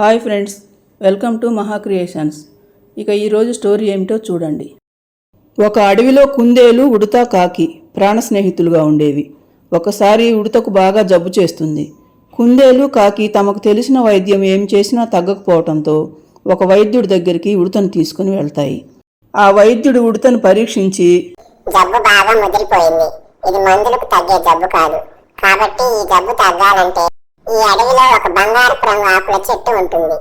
Hi friends welcome to Maha creations. ఇక ఈరోజు story ఏమిటో చూడండి. ఒక అడవిలో కుందేలు ఉడత కాకి ప్రాణ స్నేహితులుగా ఉండేవి. ఒకసారి ఉడతకు బాగా జబ్బు చేస్తుంది. కుందేలు కాకి తమకు తెలిసిన వైద్యం ఏం చేసినా తగ్గకపోవటంతో ఒక వైద్యుడి దగ్గరికి ఉడతను తీసుకుని వెళ్తాయి. ఆ వైద్యుడు ఉడతను పరీక్షించి జబ్బు బాగా ముదిరిపోయింది. ఇది మందులకు తగ్గే జబ్బు కాదు. కాబట్టి ఈ జబ్బు తగ్గాలంటే ఈ అడవిలో ఒక బంగారపు రంగు ఆకుల చెట్టు ఉంటుంది.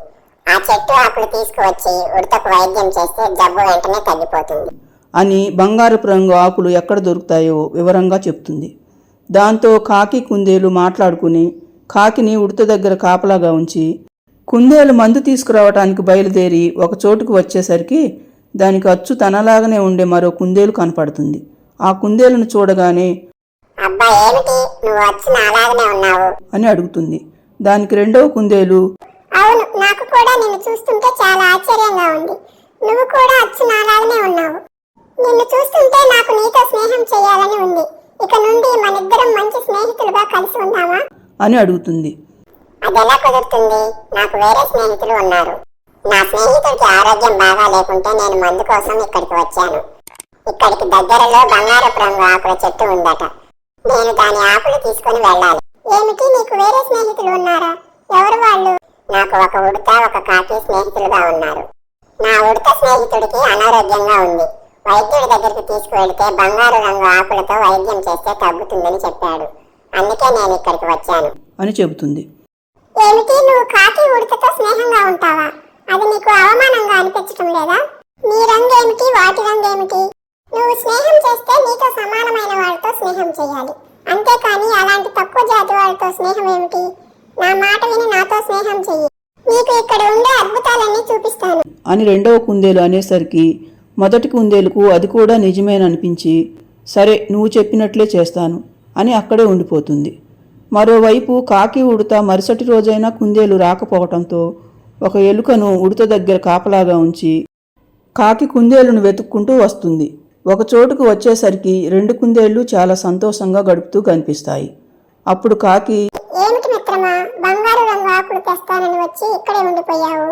ఆ చెట్టు ఆకులు తీసుకువచ్చి ఉడతకు వైద్యం చేస్తే జబ్బు వెంటనే తగ్గిపోతుంది. అని బంగారపు రంగు ఆకులు ఎక్కడ దొరుకుతాయో వివరంగా చెప్తుంది. దాంతో కాకి కుందేలు మాట్లాడుకుని కాకిని ఉడత దగ్గర కాపలాగా ఉంచి కుందేలు మందు తీసుకురావటానికి బయలుదేరి ఒక చోటుకు వచ్చేసరికి దానికి అచ్చు తనలాగానే ఉండే మరో కుందేలు కనపడుతుంది. ఆ కుందేలును చూడగానే అబ్బా ఏమిటి? నువ్వు వచ్చి నాలాగనే ఉన్నావు. అని అడుగుతుంది. దానికి రెండవ కుందేలు అవును నాకు కూడా నిన్ను చూస్తుంటే చాలా ఆశ్చర్యంగా ఉంది. నువ్వు కూడా వచ్చి నాలాగనే ఉన్నావు. నిన్ను చూస్తుంటే నాకు నీతో స్నేహం చేయాలని ఉంది. ఇక నుండి మనిద్దరం మంచి స్నేహితులుగా కలిసి ఉందామా? అని అడుగుతుంది. అది ఎలా కుదురుతుంది? నాకు వేరే స్నేహితులు ఉన్నారు. నా స్నేహితుడికి ఆరోగ్యం బాగా లేకుంటే నేను మందు కోసం ఇక్కడికి వచ్చాను. ఇక్కడికి దగ్గరలో బంగారపు రంగు ఆకుల చెట్టు ఉందట. నేను దాని ఆకులు తీసుకుని వెళ్ళాలి. ఏమిటి నీకు వేరే స్నేహితులు ఉన్నారా? ఎవరు వాళ్ళు? నాకు ఒక ఉడత ఒక కాకి స్నేహితులుగా ఉన్నారు. నా ఉడత స్నేహితుడికి అనారోగ్యంగా ఉంది. వైద్యుడి దగ్గరికి తీసుకువెళితే బంగారు రంగు ఆకులతో వైద్యం చేస్తే తగ్గుతుందని చెప్పాడు. అందుకే నేను ఇక్కడికి వచ్చాను. అని చెబుతుంది. ఏమిటి నువ్వు కాకి ఉడతతో స్నేహంగా ఉంటావా? అది నీకు అవమానంగా అనిపించటం లేదా? నీ రంగు ఏమిటి వాటి రంగు ఏమిటి నువ్వు స్నేహం చేస్తే నీతో సమానమైన వాళ్ళతో స్నేహం చేయాలి. అంతేకాని అలాంటి తక్కువ జాతి వాళ్ళతో స్నేహం ఏమిటి? నా మాట విని నాతో స్నేహం చెయ్యి. నీకు ఇక్కడ ఉండే అద్భుతాలన్నీ చూపిస్తాను. అని రెండవ కుందేలు అనేసరికి మొదటి కుందేలుకు అది కూడా నిజమేననిపించి సరే నువ్వు చెప్పినట్లే చేస్తాను అని అక్కడే ఉండిపోతుంది. మరోవైపు కాకి ఉడత మరుసటి రోజైనా కుందేలు రాకపోవటంతో ఒక ఎలుకను ఉడత దగ్గర కాపలాగా ఉంచి కాకి కుందేలును వెతుక్కుంటూ వస్తుంది. ఒక చోటుకు వచ్చేసరికి రెండు కుందేళ్ళు చాలా సంతోషంగా గడుపుతూ కనిపిస్తాయి. అప్పుడు కాకి ఏమిటి మిత్రమా బంగారు రంగు ఆకులు తెస్తానని వచ్చి ఇక్కడే ఉండిపోయావు.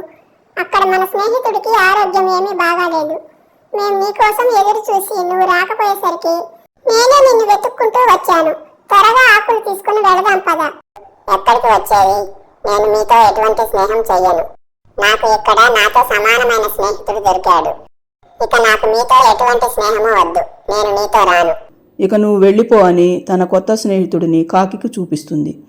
అక్కడ మన స్నేహితుడికి ఆరోగ్యం ఏమీ బాగాలేదు. మేము నీకోసం ఎదురు చూసి నువ్వు రాకపోయేసరికి నేనే నిన్ను వెతుక్కుంటూ వచ్చాను. త్వరగా ఆకులు తీసుకుని వెళదాం పద. ఎక్కడికి వచ్చేది? నేను మీతో ఎటువంటి స్నేహం చెయ్యను. నాకు ఇక్కడ నాతో సమానమైన స్నేహితుడు దొరికాడు. ఇక నాకు మీతో ఎటువంటి స్నేహము వద్దు. నేను నీతో రాను. ఇక నువ్వు వెళ్ళిపో అని తన కొత్త స్నేహితుడిని కాకికి చూపిస్తుంది.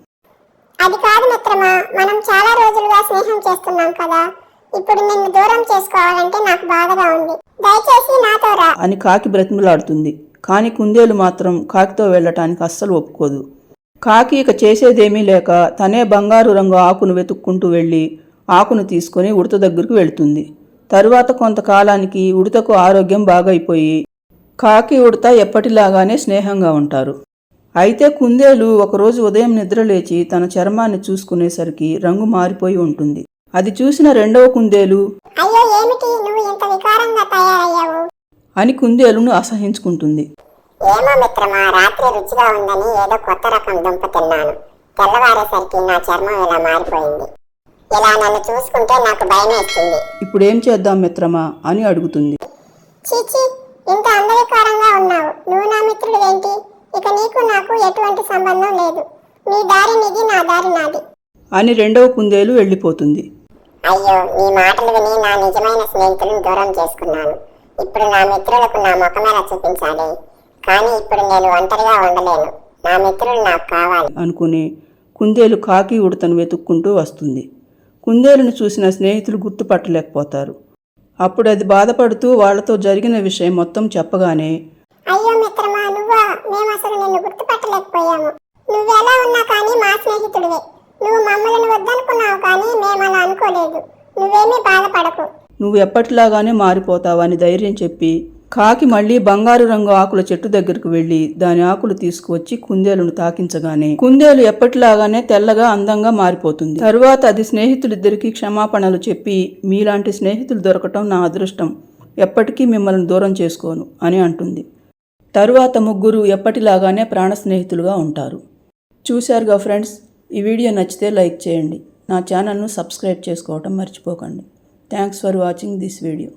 అది కాదు మిత్రమా మనం చాలా రోజులుగా స్నేహం చేస్తున్నాం కదా. ఇప్పుడు నిన్ను దూరం చేసుకోవాలంటే నాకు బాధగా ఉంది. దయచేసి నాతో రా. అని కాకి బ్రతిమలాడుతుంది. కాని కుందేలు మాత్రం కాకితో వెళ్ళటానికి అస్సలు ఒప్పుకోదు. కాకి ఇక చేసేదేమీ లేక తనే బంగారు రంగు ఆకును వెతుక్కుంటూ వెళ్ళి ఆకును తీసుకొని ఉడత దగ్గరకు వెళ్తుంది. తరువాత కొంతకాలానికి ఉడతకు ఆరోగ్యం బాగైపోయి కాకి ఉడత ఎప్పటిలాగానే స్నేహంగా ఉంటారు. అయితే కుందేలు ఒకరోజు ఉదయం నిద్రలేచి తన చర్మాన్ని చూసుకునేసరికి రంగు మారిపోయి ఉంటుంది. అది చూసిన రెండవ కుందేలు అని కుందేలును అసహించుకుంటుంది. ఏమో మిత్రమా రాత్రి రుచిగా ఉందని ఏదో కొత్త రకం దుంప తిన్నాను. తెల్లవారేసరికి నా చర్మం ఇలా మారిపోయింది. ఇలా నన్ను చూసుకుంటే నాకు భయం వేస్తుంది. ఇప్పుడేం చేద్దాం మిత్రమా? అని అడుగుతుంది. చీచి ఇంత అందవికారంగా ఉన్నావు. నువ్వు నా మిత్రుడు ఏంటి? ఇక నీకు నాకు ఎటువంటి సంబంధం లేదు. నీ దారి నీది నా దారి నాది. అని రెండవ కుందేలు వెళ్ళిపోతుంది. అయ్యో నీ మాటలు విని నా నిజమైన స్నేహితులను దూరం చేసుకున్నాను. ఇప్పుడు నా మిత్రులకు నా ముఖమేలా చూపించాలి. కానీ ఇప్పుడు నేను ఒంటరిగా ఉండలేను. నా మిత్రులు నాకు కావాలి. అనుకుని కుందేలు కాకి ఉడతను వెతుక్కుంటూ వస్తుంది. కుందేలును చూసిన స్నేహితులు గుర్తుపట్టలేకపోతారు. అప్పుడు అది బాధపడుతూ వాళ్ళతో జరిగిన విషయం మొత్తం చెప్పగానే అయ్యో మిత్రమా నువ్వా? మేము అసలు నిన్ను గుర్తుపట్టలేకపోయాము. నువ్వెలా ఉన్నా కానీ మా స్నేహితుడివే. నువ్వు మమ్మల్ని వద్దనుకున్నావు కానీ మేము అలా అనుకోలేదు. నువ్వేమీ బాధపడకు. నువ్వు ఎప్పటిలాగానే మారిపోతావని ధైర్యం చెప్పి కాకి మళ్ళీ బంగారు రంగు ఆకుల చెట్టు దగ్గరకు వెళ్ళి దాని ఆకులు తీసుకువచ్చి కుందేలును తాకించగానే కుందేలు ఎప్పటిలాగానే తెల్లగా అందంగా మారిపోతుంది. తరువాత అది స్నేహితులిద్దరికీ క్షమాపణలు చెప్పి మీలాంటి స్నేహితులు దొరకటం నా అదృష్టం. ఎప్పటికీ మిమ్మల్ని దూరం చేసుకోను అని అంటుంది. తరువాత ముగ్గురు ఎప్పటిలాగానే ప్రాణ స్నేహితులుగా ఉంటారు. చూశారుగా ఫ్రెండ్స్ ఈ వీడియో నచ్చితే లైక్ చేయండి. నా ఛానల్ను సబ్స్క్రైబ్ చేసుకోవటం మర్చిపోకండి. Thanks for watching this video.